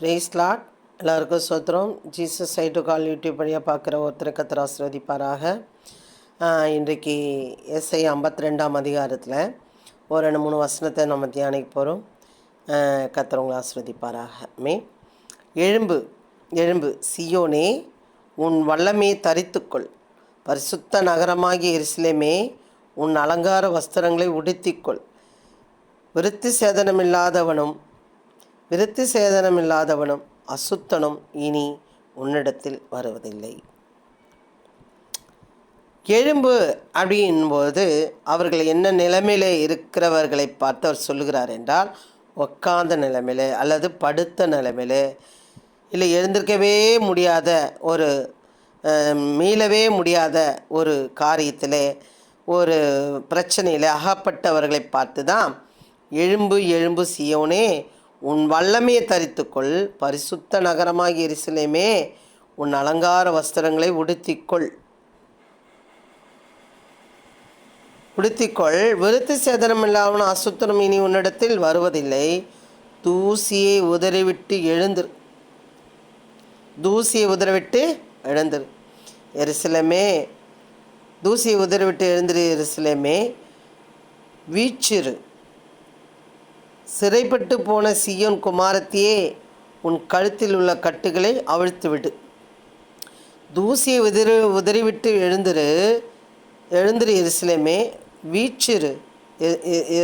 Prays lot எல்லாருக்கும் சோத்திரம் Jesus side கால் YouTube வழியாக பார்க்குற ஒருத்தர் கத்திர ஆசிர்வதிப்பாராக. இன்றைக்கு எஸ்ஐ ஐம்பத்தி ரெண்டாம் அதிகாரத்தில் ஒரு ரெண்டு மூணு வசனத்தை நம்ம தியானிக்க போகிறோம் கத்துறவங்களை ஆசிர்வதிப்பாராக. மே எழும்பு எழும்பு. சியோனே உன் வல்லமே தரித்துக்கொள். பரிசுத்த நகரமாகிய எருசலேமே உன் அலங்கார வஸ்திரங்களை உடுத்திக்கொள். விருத்தி சேதனமில்லாதவனும் விருத்தி சேதனமில்லாதவனும் அசுத்தனும் இனி உன்னிடத்தில் வருவதில்லை. எழும்பு அப்படின்போது அவர்கள் என்ன நிலைமையில் இருக்கிறவர்களை பார்த்து அவர் சொல்லுகிறார் என்றால் உக்காந்த நிலைமையில் அல்லது படுத்த நிலைமையில் இல்லை எழுந்திருக்கவே முடியாத ஒரு மீளவே முடியாத ஒரு காரியத்தில் ஒரு பிரச்சனையில் அகப்பட்டவர்களை பார்த்து தான் எழும்பு எழும்பு சியோனே உன் வல்லமையை தரித்துக்கொள். பரிசுத்த நகரமாகிய எருசலேமே உன் அலங்கார வஸ்திரங்களை உடுத்திக்கொள். உடுத்திக்கொள். விருத்தி சேதனம் இல்லாமல் அசுத்தனம் இனி உன்னிடத்தில் வருவதில்லை. தூசியை உதறிவிட்டு எழுந்திரு தூசியை உதறிவிட்டு எழுந்திரு எருசலேமே தூசியை உதறிவிட்டு எழுந்திரு எருசலேமே. வீச்சிரு சிறைப்பட்டு போன சியோன் குமாரத்தியே உன் கழுத்தில் உள்ள கட்டுகளை அவிழ்த்து விடு தூசியை உதிரி உதறிவிட்டு எழுந்திரு. எழுந்திரு எருசலேமே வீச்சிரு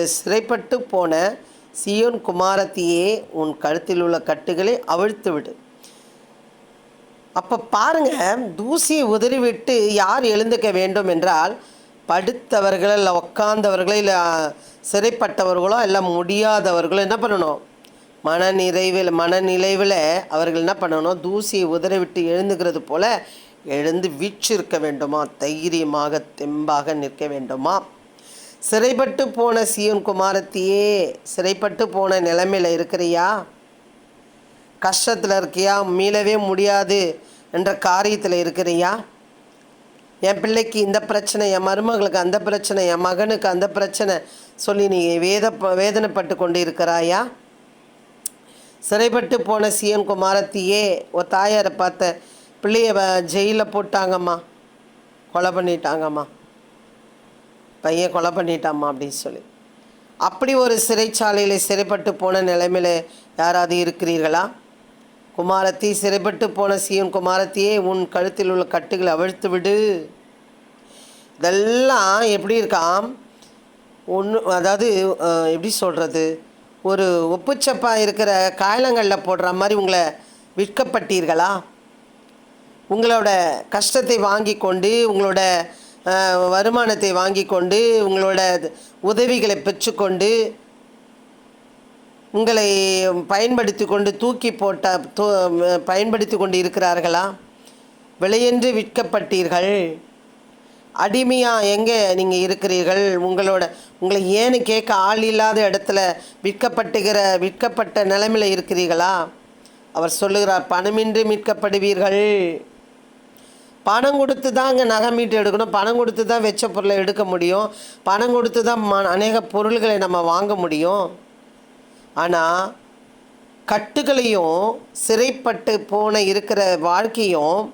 சிறைப்பட்டு போன சியோன் குமாரத்தியே உன் கழுத்தில் உள்ள கட்டுகளை அவிழ்த்து விடு அப்போ பாருங்கள் தூசியை உதறிவிட்டு யார் எழுந்துக்க வேண்டும் என்றால் படுத்தவர்கள் இல்லை உட்கார்ந்தவர்களோ இல்லை சிறைப்பட்டவர்களோ இல்லை முடியாதவர்களோ என்ன பண்ணணும்? மன நிறைவில் மனநிறைவில் அவர்கள் என்ன பண்ணணும்? தூசியை உதறவிட்டு எழுந்துக்கிறது போல் எழுந்து வீற்றிருக்க வேண்டுமா? தைரியமாக தெம்பாக நிற்க வேண்டுமா? சிறைப்பட்டு போன சியோன் குமாரத்தியே சிறைப்பட்டு போன நிலைமையில் இருக்கிறியா? கஷ்டத்தில் இருக்கியா? மீளவே முடியாது என்ற காரியத்தில் இருக்கிறியா? என் பிள்ளைக்கு இந்த பிரச்சனை என் மருமகளுக்கு அந்த பிரச்சனை என் மகனுக்கு அந்த பிரச்சனை சொல்லி நீ வேத வேதனைப்பட்டு கொண்டு இருக்கிறாயா சிறைப்பட்டு போன சிஎன் குமாரத்தியே ஒரு தாயாரை பார்த்த பிள்ளைய ஜெயிலில் போட்டாங்கம்மா. கொலை பண்ணிட்டாங்கம்மா. பையன் கொலை பண்ணிட்டாம்மா அப்படின்னு சொல்லி. அப்படி ஒரு சிறைச்சாலையில் சிறைப்பட்டு போன நிலைமையில் யாராவது இருக்கிறீர்களா? குமாரத்தி சிறைப்பட்டு போன சியோன் குமாரத்தியே உன் கழுத்தில் உள்ள கட்டுகளை அவிழ்த்து விடு. இதெல்லாம் எப்படி இருக்காம்? ஒன்று அதாவது எப்படி சொல்கிறது ஒரு உப்புச்சப்பாக இருக்கிற காயலங்களில் போடுற மாதிரி உங்களை விற்கப்பட்டீர்களா? உங்களோட கஷ்டத்தை வாங்கி கொண்டு உங்களோட வருமானத்தை வாங்கி கொண்டு உங்களோட உதவிகளை பெற்றுக்கொண்டு உங்களை பயன்படுத்தி கொண்டு தூக்கி போட்ட தூ பயன்படுத்தி கொண்டு இருக்கிறார்களா விலையென்று விற்கப்பட்டீர்கள். அடிமையாக எங்கே நீங்கள் இருக்கிறீர்கள்? உங்களோட உங்களை ஏன்னு கேட்க ஆள் இல்லாத இடத்துல விற்கப்பட்டுகிற விற்கப்பட்ட நிலைமையில் இருக்கிறீர்களா? அவர் சொல்லுகிறார் பணமின்றி மீட்கப்படுவீர்கள். பணம் கொடுத்து தான் அங்கே நகை மீட்டு எடுக்கணும். பணம் கொடுத்து தான் வெச்ச பொருளை எடுக்க முடியும். பணம் கொடுத்து தான் ம அநேக பொருள்களை நம்ம வாங்க முடியும். ஆனால் கட்டுகளையும் சிறைப்பட்டு போன இருக்கிற வாழ்க்கையும்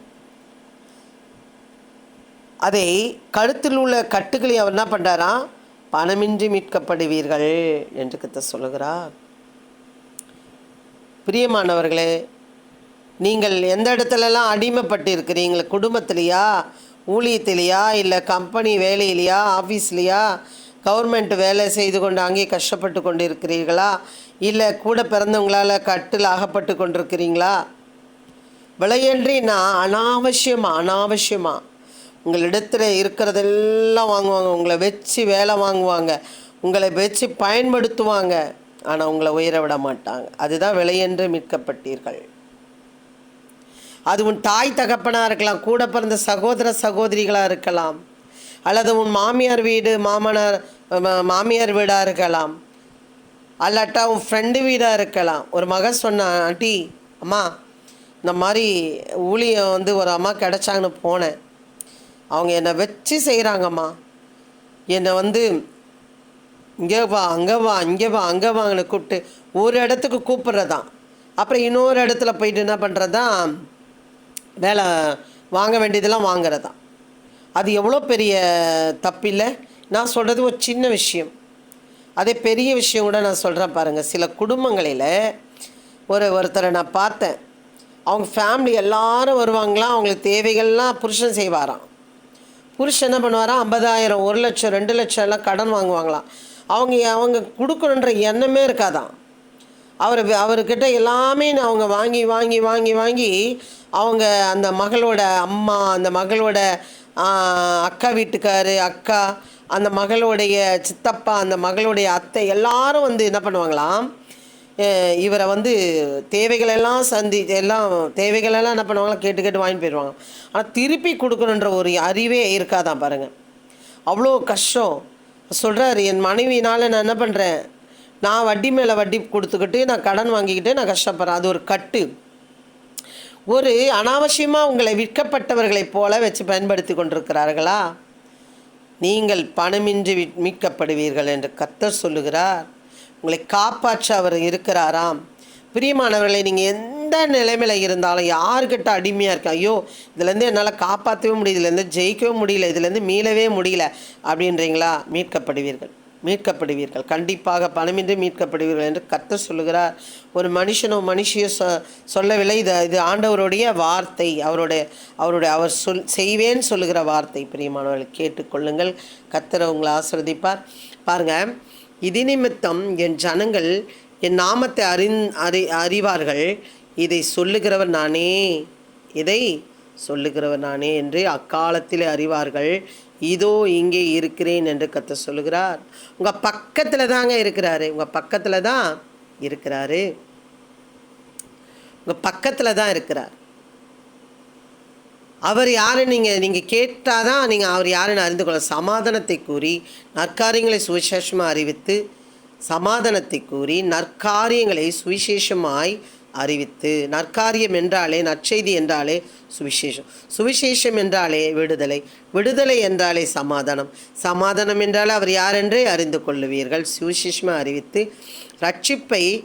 அதை கழுத்தில் உள்ள கட்டுகளை அவர் என்ன பண்ணுறாராம் பணமின்றி மீட்கப்படுவீர்கள் என்று கத்த சொல்லுகிறார். பிரியமானவர்களே நீங்கள் எந்த இடத்துலலாம் அடிமைப்பட்டு இருக்கிறீங்களா குடும்பத்திலையா? ஊழியத்திலையா? இல்லை கம்பெனி வேலையிலையா? ஆஃபீஸ்லையா கவர்மெண்ட் வேலை செய்து கொண்டு அங்கே கஷ்டப்பட்டு கொண்டு இருக்கிறீர்களா இல்லை கூட பிறந்தவங்களால் கட்டில் ஆகப்பட்டு கொண்டிருக்கிறீங்களா? விலையன்றி நான் அனாவசியமாக அனாவசியமாக உங்களிடத்தில் இருக்கிறதெல்லாம் வாங்குவாங்க. உங்களை வச்சு வேலை வாங்குவாங்க. உங்களை வச்சு பயன்படுத்துவாங்க. ஆனால் உங்களை உயர விட மாட்டாங்க. அதுதான் விலையென்று மீட்கப்பட்டீர்கள். அது உன் தாய் தகப்பனாக இருக்கலாம் கூட பிறந்த சகோதர சகோதரிகளாக இருக்கலாம் அல்லது உன் மாமியார் வீடு மாமனார் மாமியார் வீடாக இருக்கலாம். அல்லாட்டா உன் ஃப்ரெண்டு வீடாக இருக்கலாம். ஒரு மகன் சொன்னான் ஆண்டி அம்மா இந்த மாதிரி ஊழியம் வந்து ஒரு அம்மா கிடச்சாங்கன்னு போனேன். அவங்க என்னை வச்சு செய்கிறாங்கம்மா என்னை வந்து இங்கே வா அங்கே வா இங்கே வா அங்கே வாங்கன்னு கூப்பிட்டு ஒரு இடத்துக்கு கூப்பிட்றதான். அப்புறம் இன்னொரு இடத்துல போயிட்டு என்ன பண்ணுறதான் வேலை வாங்க வேண்டியதெல்லாம் வாங்குறதான் அது எவ்வளோ பெரிய தப்பில்லை? நான் சொல்கிறது ஒரு சின்ன விஷயம். அதே பெரிய விஷயம் கூட நான் சொல்கிறேன் பாருங்கள் சில குடும்பங்களில் ஒரு ஒருத்தரை நான் பார்த்தேன். அவங்க ஃபேமிலி எல்லாரும் வருவாங்களாம் அவங்களுக்கு தேவைகள்லாம் புருஷன் செய்வாராம். புருஷன் என்ன பண்ணுவாராம் ஐம்பதாயிரம் ஒரு லட்சம் ரெண்டு லட்சம் எல்லாம் கடன் வாங்குவாங்களாம். அவங்க அவங்க கொடுக்கணுன்ற எண்ணமே இருக்காதான் அவர் அவர்கிட்ட எல்லாமே நான் அவங்க வாங்கி வாங்கி வாங்கி வாங்கி அவங்க அந்த மகளோட அம்மா அந்த மகளோட அக்கா வீட்டுக்காரு அக்கா அந்த மகளுடைய சித்தப்பா அந்த மகளுடைய அத்தை எல்லாரும் வந்து என்ன பண்ணுவாங்களாம்? இவரை வந்து தேவைகளெல்லாம் சந்தி எல்லாம் தேவைகளெல்லாம் என்ன பண்ணுவாங்களா கேட்டு கேட்டு வாங்கி போயிடுவாங்க. ஆனால் திருப்பி கொடுக்கணுன்ற ஒரு அறிவே இருக்காதான் பாருங்கள் அவ்வளோ கஷ்டம். சொல்கிறாரு என் மனைவினால் நான் என்ன பண்ணுறேன் நான் வட்டி மேலே வட்டி கொடுத்துக்கிட்டு நான் கடன் வாங்கிக்கிட்டு நான் கஷ்டப்படுறேன். அது ஒரு கட்டு. ஒரு அனாவசியமாக உங்களை விற்கப்பட்டவர்களைப் போல வச்சு பயன்படுத்தி கொண்டிருக்கிறார்களா? நீங்கள் பணமின்றி வி- மீட்கப்படுவீர்கள் என்று கத்தர் சொல்லுகிறார். உங்களை காப்பாற்ற அவர் இருக்கிறாராம். பிரியமானவர்களை நீங்கள் எந்த நிலைமையில் இருந்தாலும் யாருக்கிட்ட அடிமையாக இருக்கா ஐயோ இதுலேருந்து என்னால் காப்பாற்றவே முடியல இதுலேருந்து ஜெயிக்கவே முடியல இதுலேருந்து மீளவே முடியல அப்படின்றீங்களா? மீட்கப்படுவீர்கள். மீட்கப்படுவீர்கள். கண்டிப்பாக பணமின்றி மீட்கப்படுவீர்கள் என்று கத்த சொல்லுகிறார். ஒரு மனுஷனோ மனுஷியோ சொ சொல்லவில்லை. இது இது ஆண்டவருடைய வார்த்தை. அவருடைய அவருடைய அவர் சொல் செய்வேன்னு சொல்லுகிற வார்த்தை. பிரியமானவர்கள் கேட்டுக்கொள்ளுங்கள். கர்த்தர் உங்களை ஆசிரதிப்பார் பாருங்கள் இது நிமித்தம் என் ஜனங்கள் என் நாமத்தை அறிந் அறி அறிவார்கள். இதை சொல்லுகிறவர் நானே. இதை சொல்லுகிறவர் நானே என்று அக்காலத்திலே அறிவார்கள். இதோ இங்கே இருக்கிறேன் என்று கத்த சொல்லுகிறார். உங்கள் பக்கத்தில் தாங்க இருக்கிறாரு. உங்கள் பக்கத்தில் தான் இருக்கிறாரு. உங்கள் பக்கத்தில் தான் இருக்கிறார். அவர் யாருன்னு நீங்கள் நீங்கள் கேட்டால் தான் நீங்கள் அவர் யாருன்னு அறிந்து கொள்ள. சமாதானத்தை கூறி நற்காரியங்களை சுவிசேஷமாக அறிவித்து சமாதானத்தை கூறி நற்காரியங்களை சுவிசேஷமாய் அறிவித்து நற்காரியம் என்றாலே நற்செய்தி என்றாலே சுவிசேஷம். சுவிசேஷம் என்றாலே விடுதலை. விடுதலை என்றாலே சமாதானம். சமாதானம் என்றாலே அவர் யாரென்றே அறிந்து கொள்ளுவீர்கள். சுவிசேஷமாக அறிவித்து ரட்சிப்பை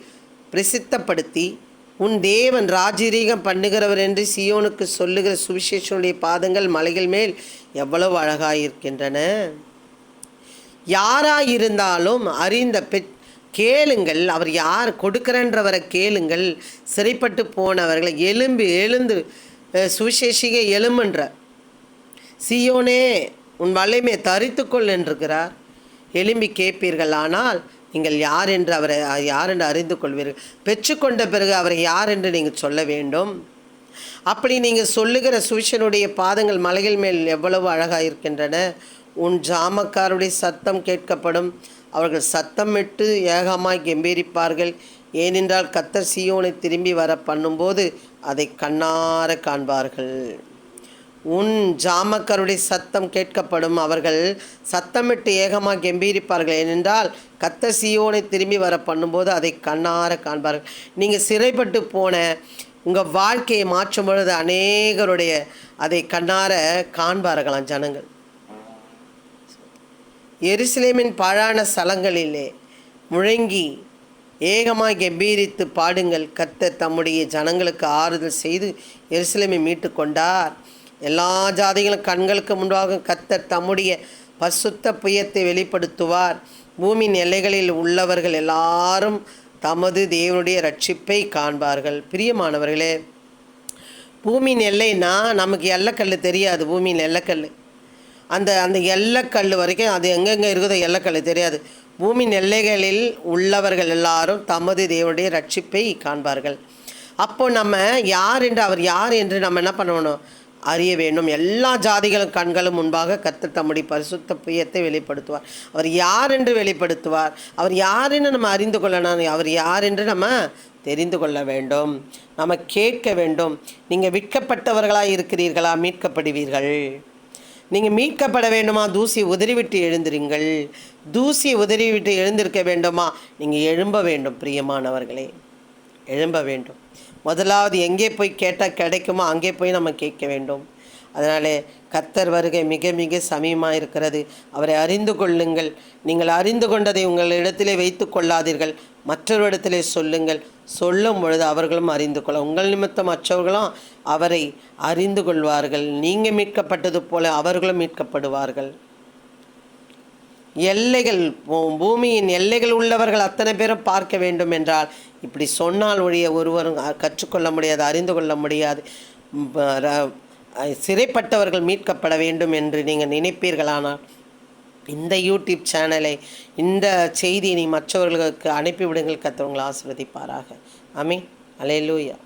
பிரசித்தப்படுத்தி உன் தேவன் ராஜரீகம் பண்ணுகிறவர் என்று சியோனுக்கு சொல்லுகிற சுவிசேஷனுடைய பாதங்கள் மலைகள் மேல் எவ்வளவு அழகாயிருக்கின்றன. யாராயிருந்தாலும் அறிந்த பெற் கேளுங்கள் அவர் யார் கொடுக்கிறன்றவரை கேளுங்கள். சிறைப்பட்டு போனவர்களை எலும்பி எழுந்து அஹ், சுவிசேஷிக எலும்புன்ற சியோனே உன் வல்லமை தரித்துக்கொள் என்றிருக்கிறார் எலும்பி கேட்பீர்கள் ஆனால் நீங்கள் யார் என்று அவரை யார் என்று அறிந்து கொள்வீர்கள்? பெற்றுக்கொண்ட பிறகு அவரை யார் என்று நீங்கள் சொல்ல வேண்டும்? அப்படி நீங்கள் சொல்லுகிற சுவிஷனுடைய பாதங்கள் மலைகள் மேல் எவ்வளவு அழகாக இருக்கின்றன. உன் ஜாமக்காருடைய சத்தம் கேட்கப்படும். அவர்கள் சத்தமிட்டு ஏகமாய் கெம்பீரிப்பார்கள். ஏனென்றால் கத்தர் சியோனை திரும்பி வர பண்ணும்போது அதை கண்ணார காண்பார்கள். உன் ஜாமக்கருடைய சத்தம் கேட்கப்படும். அவர்கள் சத்தமிட்டு ஏகமாக கெம்பீரிப்பார்கள். ஏனென்றால் கத்த சியோனை திரும்பி வர பண்ணும்போது அதை கண்ணார காண்பார்கள். நீங்கள் சிறைப்பட்டு போன உங்கள் வாழ்க்கையை மாற்றும் பொழுது அநேகருடைய அதை கண்ணார காண்பார்களாம் ஜனங்கள். எருசலேமின் பாழான ஸ்தலங்களிலே முழங்கி ஏகமாய் கம்பீரித்து பாடுங்கள். கர்த்தர் தம்முடைய ஜனங்களுக்கு ஆறுதல் செய்து எருசலேமை மீட்டு கொண்டார். எல்லா ஜாதிகளும் கண்களுக்கு முன்பாக கர்த்தர் தம்முடைய பசுத்த புயத்தை வெளிப்படுத்துவார். பூமியின் எல்லைகளில் உள்ளவர்கள் எல்லாரும் தமது தேவனுடைய ரட்சிப்பை காண்பார்கள். பிரியமானவர்களே பூமியின் எல்லைன்னா நமக்கு எல்லக்கல் தெரியாது. பூமியின் எல்லக்கல் அந்த அந்த எல்லக்கல் வரைக்கும் அது எங்கெங்கே இருக்குதோ எல்லக்கல் தெரியாது. பூமி எல்லைகளில் உள்ளவர்கள் எல்லாரும் தமது தேவனுடைய ரட்சிப்பை காண்பார்கள். அப்போ நம்ம யார் என்று அவர் யார் என்று நம்ம என்ன பண்ணணும்? அறிய வேண்டும். எல்லா ஜாதிகளும் கண்களும் முன்பாக கர்த்தர் தம்முடைய பரிசுத்த புயத்தை வெளிப்படுத்துவார். அவர் யார் என்று வெளிப்படுத்துவார்? அவர் யார் என்று நம்ம அறிந்து கொள்ளணும்? அவர் யார் என்று நம்ம தெரிந்து கொள்ள வேண்டும். நம்ம கேட்க வேண்டும். நீங்கள் விற்கப்பட்டவர்களாக இருக்கிறீர்களா? மீட்கப்படுவீர்கள். நீங்கள் மீட்கப்பட வேண்டுமா? தூசி உதறிவிட்டு எழுந்திருங்கள். தூசி உதறிவிட்டு எழுந்திருக்க வேண்டுமா? நீங்கள் எழும்ப வேண்டும் பிரியமானவர்களே. எழும்ப வேண்டும். முதலாவது எங்கே போய் கேட்டால் கிடைக்குமோ அங்கே போய் நம்ம கேட்க வேண்டும். அதனாலே கத்தர் வருகை மிக மிக சமயமாக இருக்கிறது அவரை அறிந்து கொள்ளுங்கள். நீங்கள் அறிந்து கொண்டதை உங்கள் இடத்திலே வைத்து கொள்ளாதீர்கள். மற்றொருடத்திலே சொல்லுங்கள். சொல்லும் பொழுது அவர்களும் அறிந்து கொள்ள. உங்கள் நிமித்தம் மற்றவர்களும் அவரை அறிந்து கொள்வார்கள். நீங்கள் மீட்கப்பட்டது போல அவர்களும் மீட்கப்படுவார்கள். எல்லைகள் பூமியின் எல்லைகள் உள்ளவர்கள் அத்தனை பேரும் பார்க்க வேண்டும் என்றால் இப்படி சொன்னால் ஒழிய ஒருவரும் கற்றுக்கொள்ள முடியாது அறிந்து கொள்ள முடியாது. சிறைப்பட்டவர்கள் மீட்கப்பட வேண்டும் என்று நீங்கள் நினைப்பீர்களானால் இந்த யூடியூப் சேனலை இந்த செய்தியை நீ மற்றவர்களுக்கு அனுப்பிவிடுங்கள் கத்தவங்களை ஆசிர்வதிப்பாராக. அமீன் அலையலூயா